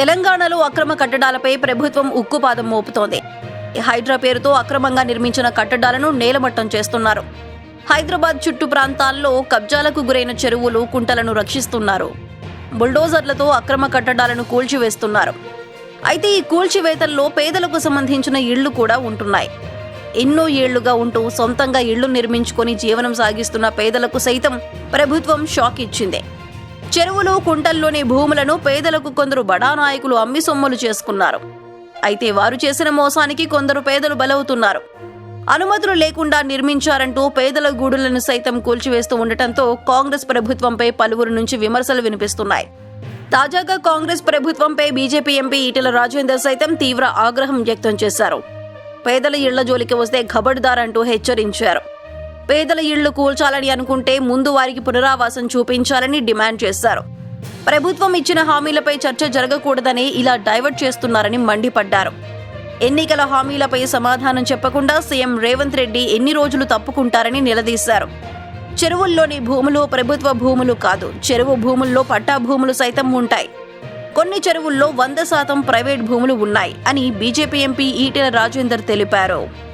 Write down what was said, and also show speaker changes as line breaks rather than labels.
తెలంగాణలో అక్రమ కట్టడాలపై ప్రభుత్వం ఉక్కుపాదం మోపుతోంది. హైడ్రా పేరుతో అక్రమంగా నిర్మించిన కట్టడాలను నేలమట్టం చేస్తున్నారు. హైదరాబాద్ చుట్టు ప్రాంతాల్లో కబ్జాలకు గురైన చెరువులు కుంటలను రక్షిస్తున్నారు. బుల్డోజర్లతో అక్రమ కట్టడాలను కూల్చివేస్తున్నారు. అయితే ఈ కూల్చివేతల్లో పేదలకు సంబంధించిన ఇళ్ళు కూడా ఉంటున్నాయి. ఎన్నో ఏళ్ళుగా ఉంటూ సొంతంగా ఇళ్ళు నిర్మించుకొని జీవనం సాగిస్తున్న పేదలకు సైతం ప్రభుత్వం షాక్ ఇచ్చింది. చెరువులు కుంటల్లోని భూములను పేదలకు కొందరు బడా నాయకులు అమ్మి సొమ్ములు చేసుకున్నారు. అయితే వారు చేసిన మోసానికి కొందరు పేదలు బలవుతున్నారు. అనుమతులు లేకుండా నిర్మించారంటూ పేదల గూడులను సైతం కూల్చివేస్తూ ఉండటంతో కాంగ్రెస్ ప్రభుత్వంపై పలువురు నుంచి విమర్శలు వినిపిస్తున్నాయి. తాజాగా కాంగ్రెస్ ప్రభుత్వంపై బీజేపీ ఎంపీ ఈటెల రాజేందర్ సైతం తీవ్ర ఆగ్రహం వ్యక్తం చేశారు. పేదల ఇళ్ళ జోలికి వస్తే ఖబర్దార్ అంటూ హెచ్చరించారు. పేదల ఇళ్ళు కూల్చాలని అనుకుంటే ముందు వారికి పునరావాసం చూపించాలని డిమాండ్ చేశారు. ప్రభుత్వం ఇచ్చిన హామీలపై చర్చ జరగకూడదని ఇలా డైవర్ట్ చేస్తున్నారని మండిపడ్డారు. ఎన్నికల హామీలపై సమాధానం చెప్పకుండా సీఎం రేవంత్ రెడ్డి ఎన్ని రోజులు తప్పుకుంటారని నిలదీశారు. చెరువుల్లోని భూములు ప్రభుత్వ భూములు కాదు చెరువు భూముల్లో పట్టా భూములు సైతం ఉంటాయి. కొన్ని చెరువుల్లో వంద శాతం ప్రైవేట్ భూములు ఉన్నాయి అని బీజేపీ ఎంపీ ఈటెల రాజేందర్ తెలిపారు.